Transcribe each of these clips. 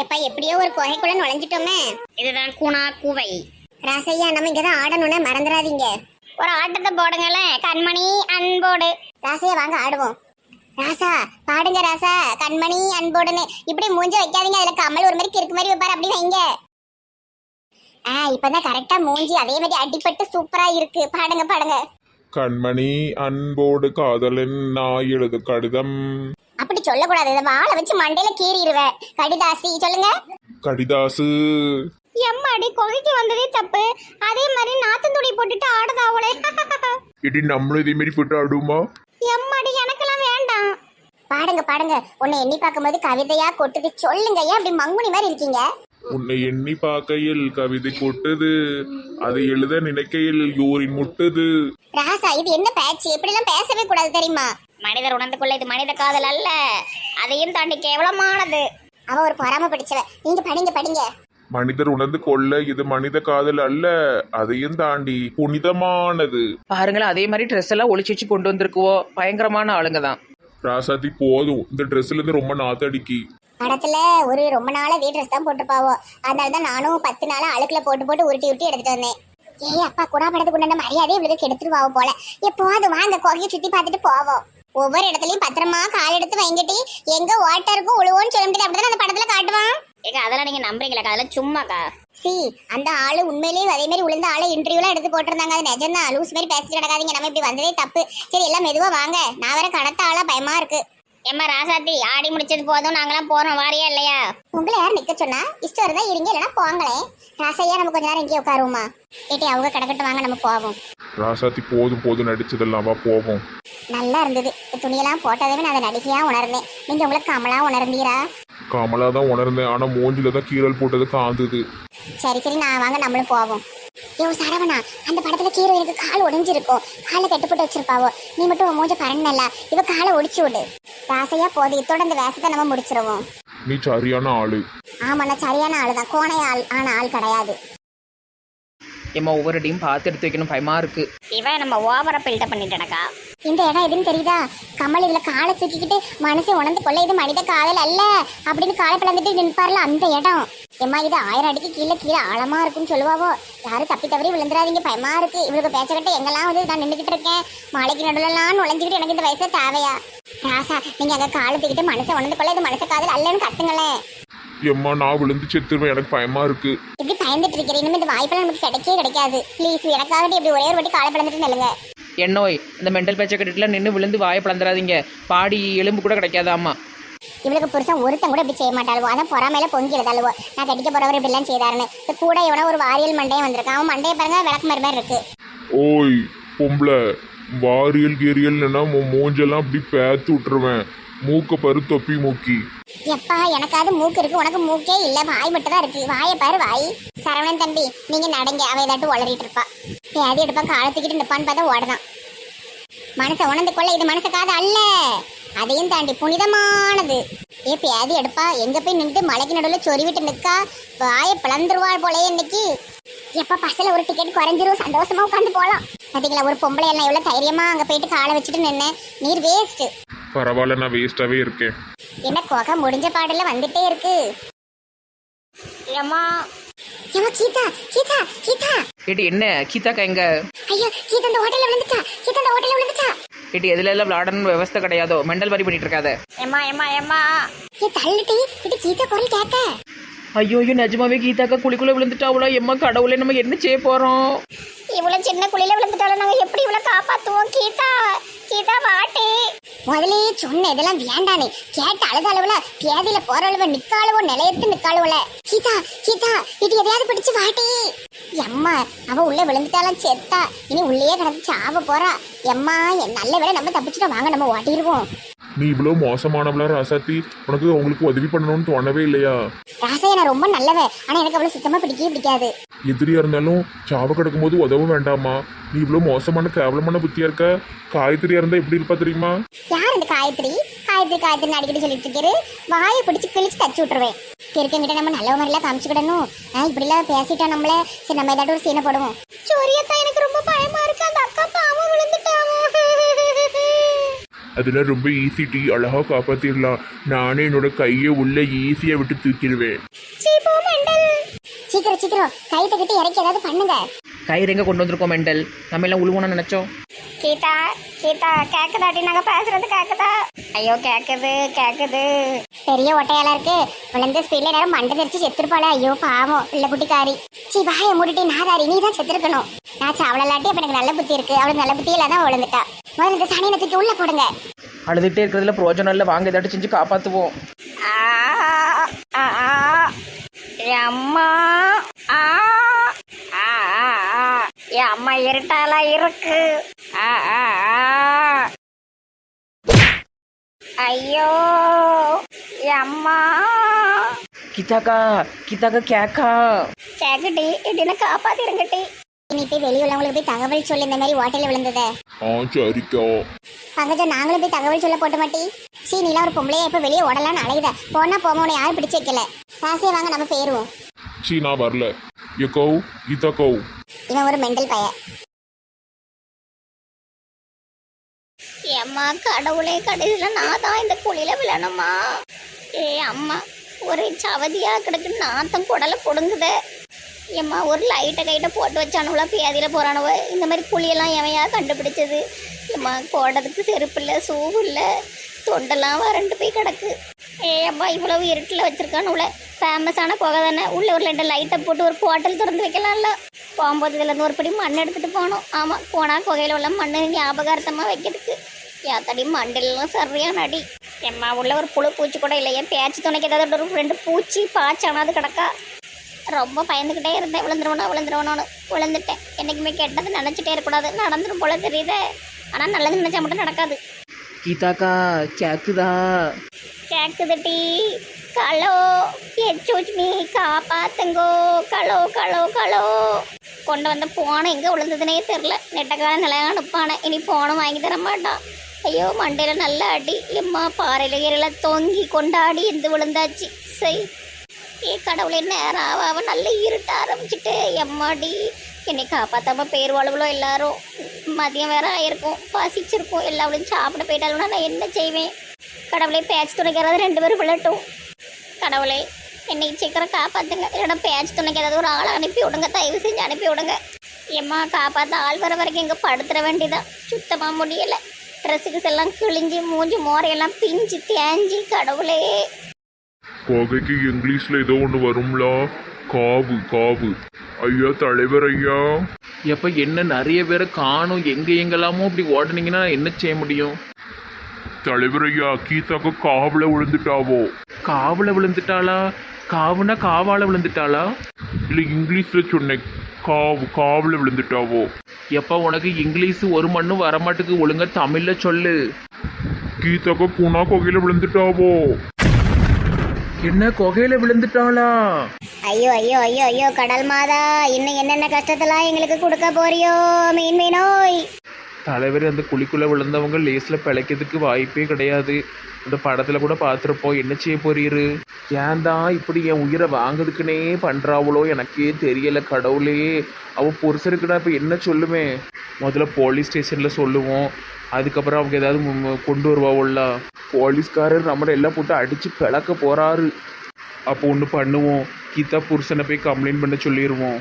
எப்ப எப்படியோ ஒரு குகைக்குள்ள நுழைஞ்சிட்டோமே. இதுதான் கூணா கூவை. ராசையா நம்ம இங்கதான் ஆடணும்னு மறந்துடாதீங்க. ஒரு ஆட்டத்தை போடுங்களேன் கண்மணி அன்போடு. ராசையா வாங்க ஆடுவோம். ராசா பாடுங்க ராசா கண்மணி அன்போடுன்னு. இப்படி மூஞ்ச வைக்காதீங்க அதுல கமல் ஒரு மாதிரி கிறுக்கு மாதிரி வைப்பாரு அப்படி வைங்க. ஆ இப்பதான் கரெக்டா மூஞ்சி அதே மாதிரி அடிபட்டு சூப்பரா இருக்கு. பாடுங்க பாடுங்க. கண்மணி அன்போடு காதலன் நான் எழுது கடிதம். அப்படி சொல்லக்கூடாது. இதை வாழை வச்சு மண்டையில கீறிடுவேன் கடிதாசி சொல்லுங்க. கடிதாசு. எம்மாடி குகைக்கு வந்ததே தப்பு. அதே மாதிரி நாத்தந்துடி போட்டுட்டு ஆடுதாவளே. இடி நம்மளும் இதே மாதிரி போட்டு ஆடுவோமா? எம்மாடி எனக்கெல்லாம் வேண்டாம். பாடுங்க பாடுங்க. உன்னை எண்ணி பார்க்கும்போது கவிதையா கொட்டுது. சொல்லுங்க. ஏன் அப்படி மங்குனி மாதிரி இருக்கீங்க? உன்னை எண்ணி பார்க்கையில் கவிதை கொட்டுது. அதை எழுத நினைக்கையில் யூரின் முட்டுது. ராசா இது என்ன பேச்சு? இப்படி எல்லாம் பேசவே கூடாது தெரியுமா? மனிதர் உணர்ந்து கொள்ள இது மனித காதல் அல்ல. அதையும் தாண்டி கேவலமானது. அவ ஒரு பொறாம பிடிச்சவ நீங்க படிங்க படிங்க. மனிதர் உணர்ந்து கொள்ள இது மனித காதல் அல்ல. அதையும் தாண்டி புனிதமானது. பாருங்களேன் அதே மாதிரி ட்ரெஸ் எல்லாம் ஒளிச்சு வச்சு கொண்டு வந்திருக்குவோ. பயங்கரமான ஆளுங்க தான் ராசாத்தி போதும். இந்த ட்ரெஸ்ல இருந்து ரொம்ப நாத்தடிக்கி. படத்துல ஒரு ரொம்ப நாளா வீட் ட்ரெஸ் தான் போட்டுப்பாவோ அதனால தான் நானும் பத்து நாளா அழுக்குல போட்டு போட்டு உருட்டி உருட்டி எடுத்துட்டு வந்தேன். ஏய் அப்பா குடா படத்துக்கு உண்டான மரியாதையை இவளுக்கு எடுத்துட்டு போல. எப்போது வாங்க கோகையை சுத்தி பார்த்துட்டு போவோம். ஒவ்வொரு இடத்துலயும் பத்திரமா கால் எடுத்து வைங்கட்டி எங்க ஓட்டா இருக்கும் உழுவோன்னு சொல்ல முடியாது அப்படிதான் அந்த படத்துல காட்டுவான்? ஏங்க அதெல்லாம் நீங்க நம்புறீங்களா அதெல்லாம் சும்மாக்கா. சி அந்த ஆளு உண்மையிலேயே அதே மாதிரி உளுந்த ஆளு இன்டர்வியூலாம் எடுத்து போட்டிருந்தாங்க. அது நிஜம்தான். லூஸ் மாதிரி பேசிட்டு கிடக்காதீங்க நம்ம இப்படி வந்ததே தப்பு. சரி எல்லாம் மெதுவா வாங்க. நான் வேற கணத்த ஆளா பயமா இருக்கு. எம்மா ராசாத்தி ஆடி முடிச்சது போதும் நாங்களாம் போறோம் வாரியா இல்லையா? உங்களை யார் நிக்க சொன்னா? இஷ்டம் இருந்தா இருங்க இல்லைன்னா போங்களேன் ராசையா நம்ம கொஞ்ச நேரம் இங்கே உட்காருவோமா ஏட்டி அவங்க கிடக்கட்டும் வாங்க நம்ம போவோம். ராசாத்தி போதும் போதும் நடிச்சதெல்லாம் வா போவோம். நல்லா இருந்தது. துணியெல்லாம் போட்டதவே நான் அதை நடிகையா உணர்ந்தேன். நீங்க உங்களுக்கு கமலா உணர்ந்தீரா? கமலா தான் உணர்ந்தேன். ஆனா மூஞ்சில தான் கீரல் போட்டது காந்தது. சரி சரி நான் வாங்க நம்மளும் போவோம். ஐயோ சரவணா அந்த படத்துல ஹீரோயினுக்கு கால் ஒடிஞ்சிருக்கும். காலை கட்டுப்பட்டு வச்சிருப்பாவோ. நீ மட்டும் உன் மூஞ்ச பரண்டல இவ காலை ஒடிச்சு விடு. ராசையா போது இத்தோட இந்த வேஷத்தை நம்ம முடிச்சிருவோம். நீ சரியான ஆளு. ஆமா நான் சரியான ஆளு தான். கோணை ஆள் ஆன ஆள் கிடையாது. ஏம்மா ஒவ்வொரு அடியும் பார்த்து எடுத்து வைக்கணும். பயமா இருக்கு. இவன் நம்ம ஓவரா பில்டப் பண்ணிட்டனக்கா. இந்த இடம் எதுன்னு தெரியுதா? கமல் இதுல காலை தூக்கிக்கிட்டு மனசை உணர்ந்து கொள்ள இது மனித காதல் அல்ல அப்படின்னு காலை பிளந்துட்டு நிற்பார்ல அந்த இடம். எம்மா இது ஆயிரம் அடிக்கு கீழே கீழே ஆழமா இருக்குன்னு சொல்லுவாவோ? யாரும் தப்பி தவறி விழுந்துடாதீங்க பயமா இருக்கு. இவளுக்கு பேச்சக்கிட்ட எங்கெல்லாம் வந்து நான் நின்றுகிட்டு இருக்கேன். மாலைக்கு நடுவுலலாம் நுழைஞ்சுக்கிட்டு எனக்கு இந்த வயசு தேவையா? ராசா நீங்க அங்க காலை தூக்கிட்டு மனசை உணர்ந்து கொள்ள இது மனச காதல் அல்லன்னு கத்துங்களேன். எம்மா நான் விழுந்து செத்துருவேன். எனக்கு பயமா இருக்கு. இப்படி பயந்துட்டு இருக்கிறேன் இனிமே இந்த வாய்ப்பெல்லாம் நமக்கு கிடைக்கவே கிடைக்காது. ப்ளீஸ் எனக்காக இப்படி ஒரே ஒரு வாட்டி காலை பிளந்துட்டு நில்லுங்க. என்னோய் இந்த மெண்டல் பேச்சை கட்டிட்டுலாம் நின்று விழுந்து வாயை பிளந்துடாதீங்க பாடி எலும்பு கூட கிடைக்காது அம்மா. இவளுக்கு புருஷன் ஒருத்தன் கூட இப்படி செய்ய மாட்டாளுவோ. அதான் பொறாமையில பொங்கி எழுதாளுவோ. நான் கட்டிக்க போறவர் இப்படி எல்லாம் செய்தாருன்னு. இந்த கூட இவனா ஒரு வாரியல் மண்டையும் வந்திருக்கான் அவன் மண்டையை பாருங்க விளக்கு மாதிரி மாதிரி இருக்கு. ஓய் பொம்பளை. வாரியல் கீரியல்னா உன் மூஞ்செல்லாம் அப்படி பேத்து விட்டுருவேன். மூக்க பரு தொப்பி மூக்கி. எப்பா எனக்காவது மூக்கு இருக்கு. உனக்கு மூக்கே இல்ல வாய் மட்டும் தான் இருக்கு. வாயை பாரு வாய். சரவணன் தம்பி நீங்க நடங்க. அவ ஏதாட்டு உளறிட்டு இருப்பா. பேதி எடுப்பா காலத்துக்கிட்டு நிப்பான்னு பார்த்தா ஓடதான். மனசை உணர்ந்து கொள்ள இது மனசுக்காக அல்ல. அதையும் தாண்டி புனிதமானது. ஏ பேதி எடுப்பா. எங்க போய் நின்று மலைக்கு நடுவில் சொருவிட்டு நிக்கா? வாயை பிளந்துருவாள் போலயே இன்னைக்கு. எப்ப பஸ்ல ஒரு டிக்கெட் குறைஞ்சிரும். சந்தோஷமா உட்காந்து போலாம். பாத்தீங்களா ஒரு பொம்பளை எல்லாம் எவ்வளவு தைரியமா அங்க போயிட்டு காலை வச்சுட்டு நின்னு. நீர் வேஸ்ட் பரவாயில்ல நான் வேஸ்டாவே இருக்கேன். என்ன குகை முடிஞ்ச பாடல வந்துட்டே இருக்கு. ஏம்மா? ஏமா கீதா கீதா கீதா. ஏட்டி என்ன? கீதாக்கா எங்க? ஐயோ கீதா இந்த ஹோட்டல்ல விழுந்துட்டா. கீதா இந்த ஹோட்டல்ல விழுந்துட்டா. எதுல எல்லாம் விளாடணும்னு விவஸ்தை கிடையாதோ? மெண்டல் மாதிரி பண்ணிட்டு இருக்காத. ஏம்மா ஏம்மா ஏம்மா? ஏ தள்ளுட்டி இது கீதா குரல் கேட்க. ஐயோ ஐயோ நிஜமாவே கீதாக்கா குழிக்குள்ள விழுந்துட்டாவளோ? எம்மா கடவுளே நம்ம என்ன செய்ய போறோம்? இவ்வளோ சின்ன குழியில விழுந்துட்டாலும் நாங்கள் எப்படி இவ்வளவு காப்பாத்துவோம்? கீதா கீதா வாட்டி முதலே சொன்ன இதெல்லாம் வேண்டானே. கேட்ட அழுத அளவுல பேதியில போற அளவு நிக்காளவோ நிலையத்து நிக்காளவுல. கீதா கீதா இது எதையாவது பிடிச்சு வாட்டி எம்மா அவ உள்ள விழுந்துட்டாலாம் செத்தா இனி உள்ளே கிடந்து சாவ போறா. எம்மா நல்ல வேலை நம்ம தப்பிச்சுட்டு வாங்க நம்ம ஓட்டிடுவோம். நீ இவ்வளோ மோசமானவளா ராசாத்தி. உனக்கு அவங்களுக்கு உதவி பண்ணணும்னு தோணவே இல்லையா? ராசையா நான் ரொம்ப நல்லவன் ஆனா எனக்கு அவ்வளவு சுத்தமா பிடிக்கவே பிடிக்காது. எதிரியா இருந்தாலும் சாவ கிடக்கும்போது உதவ வேண்டாமா? நீ இவ்வளோ மோசமான கேவலமான புத்தியா இருக்க? காயத்ரியா இருந்தா எப்படி இருப்பா தெரியுமா? யார் இந்த காயத்ரி? காயத்ரி காயத்ரி அடிக்கடி சொல்லிட்டு இருக்காரு. வாயை பிடிச்சு கிழிச்சு தச்சு விட்டுருவேன். இருக்கங்கிட்ட நம்ம நல்ல மாதிரிலாம் காமிச்சுக்கிடணும். இப்படிலாம் பேசிட்டோம் நம்மள. சரி நம்ம ஏதாட்டும் ஒரு சீனை போடுவோம். எனக்கு ரொம்ப பயமா அதெல்லாம் ரொம்ப ஈஸி டீ அழகா காப்பாத்திடலாம் நானே என்னோட கையை உள்ள ஈஸியா விட்டு தூக்கிடுவேன். சீக்கிரம் சீக்கிரம். கை தக்கிட்டு இறக்கி ஏதாவது பண்ணுங்க. கயிறு எங்கே கொண்டு வந்திருக்கோம் மெண்டல்? நம்ம எல்லாம் உழுவணும்னு நினச்சோம். கீதா கீதா கேக்குதாடி நாங்க பேசுறது கேக்குதா? ஐயோ கேக்குது கேக்குது. பெரிய ஒட்டையால இருக்கு. விழுந்த ஸ்பீட்ல நேரம் மண்டை தெரிச்சு செத்துருப்பாளே. ஐயோ பாவம். பிள்ளை குட்டிக்காரி. சீ வாய மூடிட்டு நாதாரி நீ தான் செத்துருக்கணும். நான் சாவலாட்டி அப்ப எனக்கு நல்ல புத்தி இருக்கு. அவளுக்கு நல்ல புத்தி இல்லாதான் விழுந்துட்டா. முதல்ல இந்த சனியனை தூக்கி உள்ள போடுங்க. அழுதுகிட்டே இருக்கிறதுல பிரோஜனம் இல்லை. வாங்க ஏதாட்டும் செஞ்சு காப்பாற்றுவோம் ஆ, ஆ, ஆ. என் அம்மா ஆ, ஆ, ஆ, ஆ. என் அம்மா இருட்டாலா இருக்கு. ஆ, ஆ, ஆ. ஐயோ என் அம்மா. கித்தாக்கா கித்தாக்கா கேக்கா. கேக்குட்டி இப்படின்னு காப்பாத்திருங்கட்டி நீ போய் வெளியே உள்ளவங்களுக்கு போய் தகவல் சொல்லு இந்த மாதிரி ஓட்டையில விழுந்ததை. ஆ சரிக்கா. பங்கஜம் நாங்களும் போய் தகவல் சொல்ல போட்டு மாட்டி. சீ நீலாம் ஒரு பொம்பளையா இப்ப வெளியே ஓடலாம்னு அலையுத. போனா போமா உன்னை யாரும் பிடிச்சு வைக்கல. காசே வாங்க நம்ம போயிருவோம். சீ நான் வரல. ஏ கௌ கீதா கௌ. இவன் ஒரு மெண்டல் பைய. ஏம்மா கடவுளே கடைசியில் நான் தான் இந்த குழியில விழணுமா? ஏ அம்மா ஒரு சவதியா கிடக்கு நாத்தம் குடலை கொடுங்குதே ஏம்மா ஒரு லைட்டை கைட்டை போட்டு வச்சானுவளா பேதியில் போகிறானுவ இந்த மாதிரி புளியெல்லாம் எவையா கண்டுபிடிச்சது? ஏம்மா போடுறதுக்கு செருப்பு இல்லை சூவு இல்லை தொண்டெல்லாம் வறண்டு போய் கிடக்கு. ஏம்மா இவ்வளவு இருட்டில் வச்சிருக்கானுவல ஃபேமஸான புகை தானே. உள்ளே ஒரு ரெண்டு லைட்டை போட்டு ஒரு போட்டல் திறந்து வைக்கலாம்ல. போகும்போது இதுலேருந்து ஒரு படி மண் எடுத்துகிட்டு போகணும். ஆமாம் போனால் குகையில் உள்ள மண் ஞாபகார்த்தமாக வைக்கிறதுக்கு. ஏத்தடி மண்டெல்லாம் சரியான அடி எம்மா உள்ள ஒரு புழு பூச்சி கூட இல்லையே. பேச்சு துணைக்கு ஏதாவது ஒரு ரெண்டு பூச்சி பாய்ச்சானாவது கிடக்கா. ரொம்ப பயந்துக்கிட்டே இருந்தேன். விழுந்துருவனோ விழுந்துருவனோன்னு. விழுந்துட்டேன். என்றைக்குமே கெட்டது நினச்சிட்டே இருக்கக்கூடாது. நடந்துரும் போல தெரியுதே. ஆனால் நல்லது நினச்சா மட்டும் நடக்காது. கீதாக்கா கேக்குதா? கேக்குது டீ. கலோ. எச்சூச் மீ காப்பாத்துங்கோ. கலோ கலோ கலோ. கொண்டு வந்த போனை எங்கே விழுந்ததுனே தெரில நெட்டக்கார நிலையாக அனுப்பானே இனி போனை வாங்கி தர மாட்டான். ஐயோ மண்டையில் நல்ல அடி. எம்மா பாறையில் ஏறல தொங்கி கொண்டாடி இருந்து விழுந்தாச்சு. சை. ஏ கடவுளே நேரம் ஆவ அவன் நல்ல இருட்ட ஆரம்பிச்சுட்டு எம்மாடி என்னை காப்பாத்தாம பேர் வாழ்வளோ எல்லாரும். மதியம் வேற ஆயிருக்கும் பசிச்சிருக்கும் எல்லாவளையும் சாப்பிட போயிட்டாலும்னா நான் என்ன செய்வேன்? கடவுளே பேச்சு துணைக்கிறது ரெண்டு பேரும் விழட்டும். கடவுளே என்னை சீக்கிரம் காப்பாற்றுங்க இல்லைன்னா பேச்சு துணைக்கு ஏதாவது ஒரு ஆளை அனுப்பி விடுங்க. தயவு செஞ்சு அனுப்பி விடுங்க. எம்மா காப்பாற்ற ஆள் வர வரைக்கும் இங்கே படுத்துற வேண்டியதான் சுத்தமாக முடியலை. ட்ரெஸ்ஸுக்கு எல்லாம் கிழிஞ்சு மூஞ்சி மோரையெல்லாம் பிஞ்சு தேஞ்சி கடவுளே. புகைக்கு இங்கிலீஷ்ல ஏதோ ஒன்று வரும்ல? காவு காவு. ஐயா தலைவர் ஐயா. எப்போ என்ன நிறைய பேரை காணும் எங்கே எங்கெல்லாமோ இப்படி ஓடுனீங்கன்னா என்ன செய்ய முடியும்? தலைவர் ஐயா கீதாக்கு காவுல விழுந்துட்டாவோ? காவுல விழுந்துட்டாளா? காவுனா காவால விழுந்துட்டாளா? இல்ல இங்கிலீஷ்ல சொன்னேன். காவு காவுல விழுந்துட்டாவோ? எப்போ உனக்கு இங்கிலீஷ் ஒரு மண்ணும் வரமாட்டுக்கு ஒழுங்கா தமிழ்ல சொல்லு. கீதாக்கு குணா கொகையில விழுந்துட்டாவோ? என்ன குகையில விழுந்துட்டாளா? ஐயோ ஐயோ ஐயோ ஐயோ கடல் மாதா இன்னும் என்னென்ன கஷ்டத்தெல்லாம் எங்களுக்கு கொடுக்க போறியோ மீன் மீனோய். தலைவர் அந்த குழிக்குள்ளே விழுந்தவங்க லேஸில் பிழைக்கிறதுக்கு வாய்ப்பே கிடையாது. இந்த படத்தில் கூட பார்த்துருப்போம் என்ன செய்ய போறீரு? ஏன் தான் இப்படி என் உயிரை வாங்குறதுக்குனே பண்ணுறாவளோ எனக்கே தெரியலை கடவுளே. அவள் புருஷருக்கு நான் இப்போ என்ன சொல்லுவேன் முதல்ல போலீஸ் ஸ்டேஷனில் சொல்லுவோம். அதுக்கப்புறம் அவங்க ஏதாவது கொண்டு வருவாவுல்ல போலீஸ்காரர் நம்மளை எல்லாம் போட்டு அடித்து பிளக்க போகிறாரு அப்போ ஒன்று பண்ணுவோம். கீதா புருஷனை போய் கம்ப்ளைண்ட் பண்ண சொல்லிடுவோம்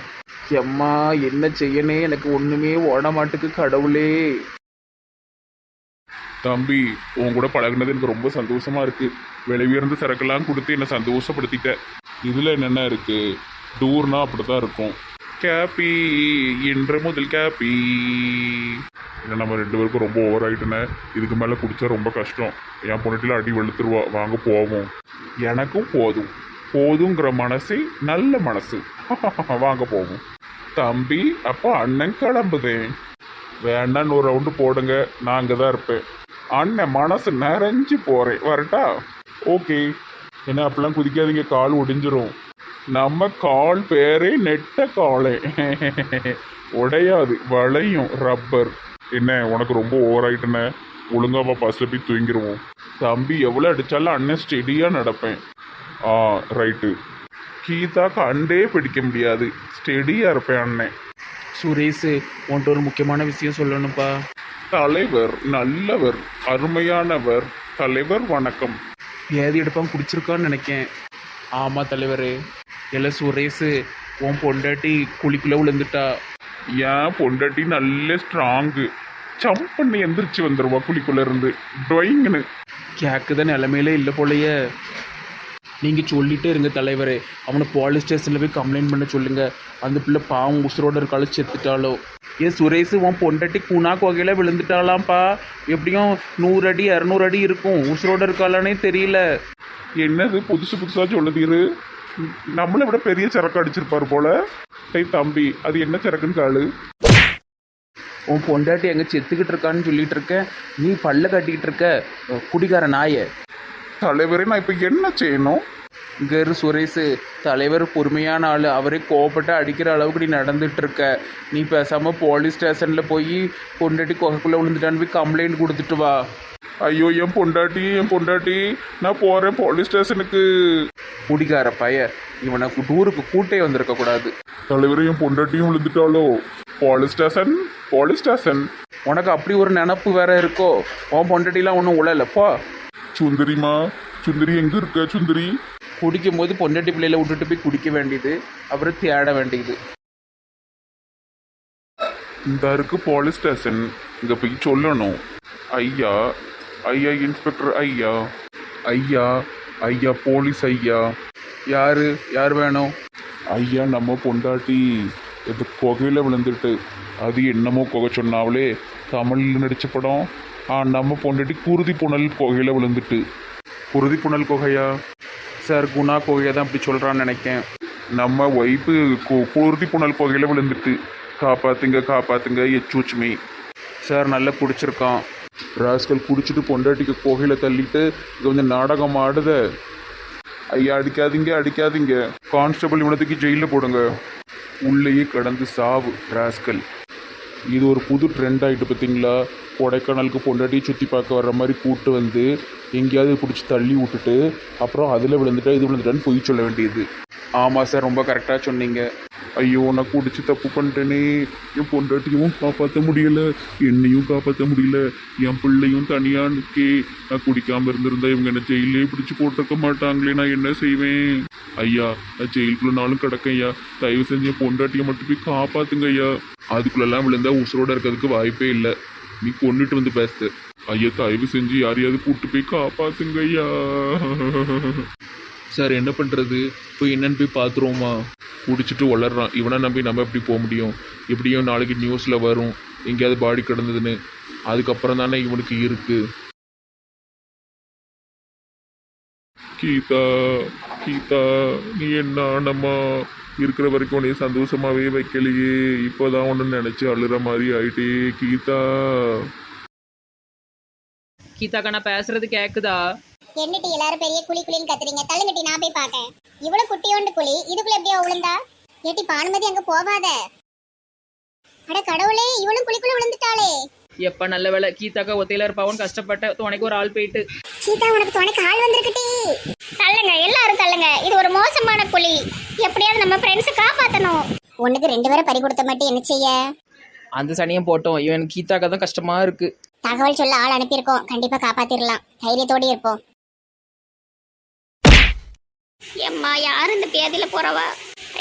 எம்மா என்ன செய்யனே? எனக்கு ஒண்ணுமே ஓட மாட்டுக்கு கடவுளே. தம்பி உன் கூட பழகுனது எனக்கு ரொம்ப சந்தோஷமா இருக்கு. விலை உயர்ந்த சரக்கெல்லாம் கொடுத்து என்னை சந்தோஷப்படுத்திட்ட. இதுல என்னென்ன இருக்கு? டூர்னா அப்படித்தான் இருக்கும். கேப்பி என்ற முதல் கேப்பி இல்லை நம்ம ரெண்டு பேருக்கும் ரொம்ப ஓவர் ஆகிட்டேனே இதுக்கு மேலே குடிச்சா ரொம்ப கஷ்டம். என் பொண்ணுட்டில் அடி வெளுத்துருவா. வாங்க போவோம். எனக்கும் போதும். போதுங்கிற மனசு நல்ல மனசு. வாங்க போவோம். தம்பி அப்போ அண்ணன் கிளம்புதேன் வேண்டான்னு ஒரு ரவுண்டு போடுங்க. நான் அங்கே தான் இருப்பேன். அண்ணன் மனசு நிறைஞ்சு போகிறேன் வரட்டா? ஓகே என்ன அப்படிலாம் குதிக்காதீங்க. கால் ஒடிஞ்சிரும். நம்ம கால் பேரே நெட்ட காலே. உடையாது. வளையும். ரப்பர் என்ன உனக்கு ரொம்ப ஓவர் ஆயிட்டுன? ஒழுங்காவா பஸ்ஸில் போய் தூங்கிடுவோம் தம்பி எவ்வளோ அடித்தாலும் அண்ணன் ஸ்டெடியாக நடப்பேன். ஆ ரைட்டு கீதாக்கு அண்டே பிடிக்க முடியாது ஸ்டெடியாக இருப்பேன் அண்ணன் சுரேஷ் உன்கிட்ட ஒரு முக்கியமான விஷயம் சொல்லணும்ப்பா தலைவர் நல்லவர் அருமையானவர் தலைவர் வணக்கம் ஏதி எடுப்பான் குடிச்சிருக்கான்னு நினைக்கேன் ஆமாம் தலைவரே இல்லை சுரேஷு உன் பொண்டாட்டி குழிக்குள்ளே விழுந்துட்டா ஏன் பொண்டாட்டி நல்ல ஸ்ட்ராங்கு ஜம்ப் பண்ணி எந்திரிச்சு வந்துருவா குழிக்குள்ள இருந்து ட்ராயிங்னு கேட்குத நிலமையில இல்லை போலயே நீங்கள் சொல்லிட்டே இருங்க தலைவரே. அவனை போலீஸ் ஸ்டேஷனில் போய் கம்ப்ளைண்ட் பண்ண சொல்லுங்க. அந்த பிள்ளை பாவம் உசுரோட இருக்காளோ செத்துட்டாலோ ஏ சுரேஷ் உன் பொண்டாட்டி குணா கொகையில் விழுந்துட்டாளாம்ப்பா. எப்படியும் நூறு அடி இரநூறு அடி இருக்கும். உசுரோட இருக்காளானே தெரியல. என்னது புதுசு புதுசா சொல்லுதீரு? நம்மளை விட பெரிய சரக்கு அடிச்சிருப்பாரு போல. டேய் தம்பி அது என்ன சரக்குன்னு காலு? உன் பொண்டாட்டி எங்கே செத்துக்கிட்டு இருக்கான்னு சொல்லிட்டு இருக்க. நீ பல்ல கட்டிக்கிட்டு இருக்க. குடிகார நாயை. தலைவரே நான் இப்போ என்ன செய்யணும்? இரு சுரேஷ் தலைவர் பொறுமையான ஆள். அவரே கோவப்பட்டு அடிக்கிற அளவுக்கு நீ நடந்துட்டு இருக்க நீ பேசாமல் போலீஸ் ஸ்டேஷனில் போய் பொண்டாட்டி குகைக்குள்ளே விழுந்துட்டான்னு போய் கம்ப்ளைண்ட் கொடுத்துட்டு வா. ஐயோ என் பொண்டாட்டி என் பொண்டாட்டி நான் போறேன் போலீஸ் ஸ்டேஷனுக்கு குடிகார பைய இவனை டூருக்கு கூட்டே வந்திருக்க கூடாது. தலைவரே என் பொண்டாட்டியும் விழுந்துட்டாலோ போலீஸ் ஸ்டேஷன் போலீஸ் ஸ்டேஷன் உனக்கு அப்படி ஒரு நினப்பு வேற இருக்கோ? உன் பொண்டாட்டிலாம் ஒன்றும் உழலப்பா சுந்தரிமா சுந்தரி எங்க இருக்க சுந்தரி? குடிக்கும் போது பொண்டாட்டி பிள்ளையில விட்டுட்டு போய் குடிக்க வேண்டியது அப்புறம் தேட வேண்டியது. இந்த இருக்கு போலீஸ் ஸ்டேஷன் இங்க போய் சொல்லணும். ஐயா ஐயா இன்ஸ்பெக்டர் ஐயா. ஐயா ஐயா போலீஸ் ஐயா. யாரு யார் வேணும்? ஐயா நம்ம பொண்டாட்டி. இது புகையில விழுந்துட்டு அது என்னமோ குகை சொன்னாவளே. கமலில் நடிச்ச படம். நம்ம பொண்டாட்டி குருதி புனல் புகையில விழுந்துட்டு. குருதி புனல் குகையா? சார் குணா கோகையை தான் அப்படி சொல்கிறான்னு நினைக்கேன். நம்ம ஒய்ஃபு குருதி புனல் புகையில விழுந்துட்டு. காப்பாத்துங்க காப்பாத்துங்க எச்சூச்சுமே சார் நல்லா குடிச்சிருக்கான். ராஸ்கல் குடிச்சிட்டு பொண்டாட்டிக்கு புகையில தள்ளிட்டு இங்க வந்து நாடகம் ஆடுத. ஐயா அடிக்காதீங்க அடிக்காதீங்க. கான்ஸ்டபிள் இவனத்துக்கு ஜெயிலில் போடுங்க. உள்ளேயே கடந்து சாவு ராஸ்கல். இது ஒரு புது ட்ரெண்ட் ஆகிட்டு பார்த்தீங்களா கொடைக்கானலுக்கு பொண்டாட்டி சுற்றி பார்க்க வர்ற மாதிரி கூட்டு வந்து எங்கேயாவது பிடிச்சி தள்ளி விட்டுட்டு அப்புறம் அதில் விழுந்துட்டா இது விழுந்துட்டான்னு பொய் சொல்ல வேண்டியது. ஆமாம் சார் ரொம்ப கரெக்டாக சொன்னீங்க. ஐயோ நான் குடிச்சு தப்பு பண்ணிட்டேனே. என் பொண்டாட்டியும் காப்பாற்ற முடியல. என்னையும் காப்பாற்ற முடியல. என் பிள்ளையும் தனியாக நிற்கே நான் குடிக்காமல் இருந்திருந்தா இவங்க என்ன ஜெயிலே பிடிச்சி போட்டிருக்க மாட்டாங்களே நான் என்ன செய்வேன்? ஐயா நான் ஜெயிலுக்குள்ள நாளும் கிடக்கேன் ஐயா. தயவு செஞ்சு என் பொண்டாட்டியை மட்டும் போய் காப்பாத்துங்க ஐயா. அதுக்குள்ளெல்லாம் விழுந்தா உசுரோட இருக்கிறதுக்கு வாய்ப்பே இல்லை. நீ கொண்டுட்டு வந்து பேசு. ஐயா தயவு செஞ்சு யாரையாவது கூட்டு போய் காப்பாத்துங்க ஐயா. சார் என்ன பண்ணுறது போய் என்னன்னு போய் பார்த்துருவோமா குடிச்சிட்டு வளர்றான். இவனை நம்பி நம்ம எப்படி போக முடியும்? எப்படியும் நாளைக்கு நியூஸில் வரும். எங்கேயாவது பாடி கிடந்ததுன்னு. அதுக்கப்புறம் தானே இவனுக்கு இருக்கு. கீதா கீதா நீ என்ன நம்ம இருக்கிற வரைக்கும் உன்னைய சந்தோஷமாவே வைக்கலையே. இப்போதான் ஒன்று நினச்சி அழுற மாதிரி ஆயிட்டே கீதா. கீதாக்கா நான் பேசுறது கேக்குதா? என்னட்டி எல்லாரும் பெரிய குழி குழின்னு கத்துறீங்க? தள்ளுங்கட்டி நான் போய் பார்க்கேன் இவ்வளவு குட்டியோண்டு குழி இதுக்குள்ள எப்படியா விழுந்தா ஏட்டி பானுமதி அங்க போகாத அட கடவுளே இவளும் குழிக்குள்ள விழுந்துட்டாளே. எப்ப நல்ல வேலை கீதாக்கா ஒத்தையில இருப்பாவும் கஷ்டப்பட்ட துணைக்கு ஒரு ஆள் போயிட்டு சீதா உனக்கு துணைக்கு ஆள் வந்திருக்குட்டி தள்ளுங்க எல்லாரும் தள்ளுங்க. இது ஒரு மோசமான குழி எப்படியாவது நம்ம ஃப்ரெண்ட்ஸை காப்பாற்றணும் ஒண்ணுக்கு ரெண்டு பேரை பறி கொடுத்த மட்டும் என்ன செய்ய? அந்த சனியும் போட்டோம். இவன் கீதாக்கா தான் கஷ்டமா இருக்கு. தகவல் சொல்ல ஆள் அனுப்பியிருக்கோம். கண்டிப்பா காப்பாத்திரலாம். தைரியத்தோட இருப்போம். எம்மா யார் இந்த பேதியில போறவா?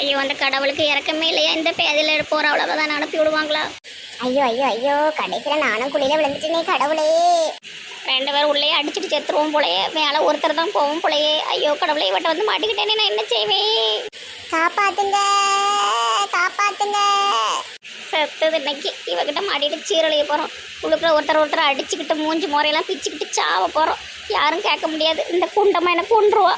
ஐயோ அந்த கடவுளுக்கு இறக்கமே இல்லையா? இந்த பேதியில போற அவ்வளவுதான் அனுப்பி விடுவாங்களா? ஐயோ ஐயோ ஐயோ. கடைசியில நானும் குழியில விழுந்துட்டேனே கடவுளே. ரெண்டு பேரும் உள்ளே அடிச்சுட்டு செத்துருவோம் போலயே. மேலே ஒருத்தர் தான் போவோம் போலயே. ஐயோ கடவுளை இவட்ட வந்து மாட்டிக்கிட்டேனே நான் என்ன செய்வேன்? காப்பாத்துங்க காப்பாத்துங்க. செத்தது இன்னைக்கு. இவகிட்ட மாட்டிட்டு சீரழிய போகிறோம் உள்ளுக்குள்ள ஒருத்தர் ஒருத்தர் அடிச்சுக்கிட்டு மூஞ்சி முறையெல்லாம் பிச்சுக்கிட்டு சாவ போகிறோம் யாரும் கேட்க முடியாது. இந்த குண்டமாக என்ன கொண்டுருவா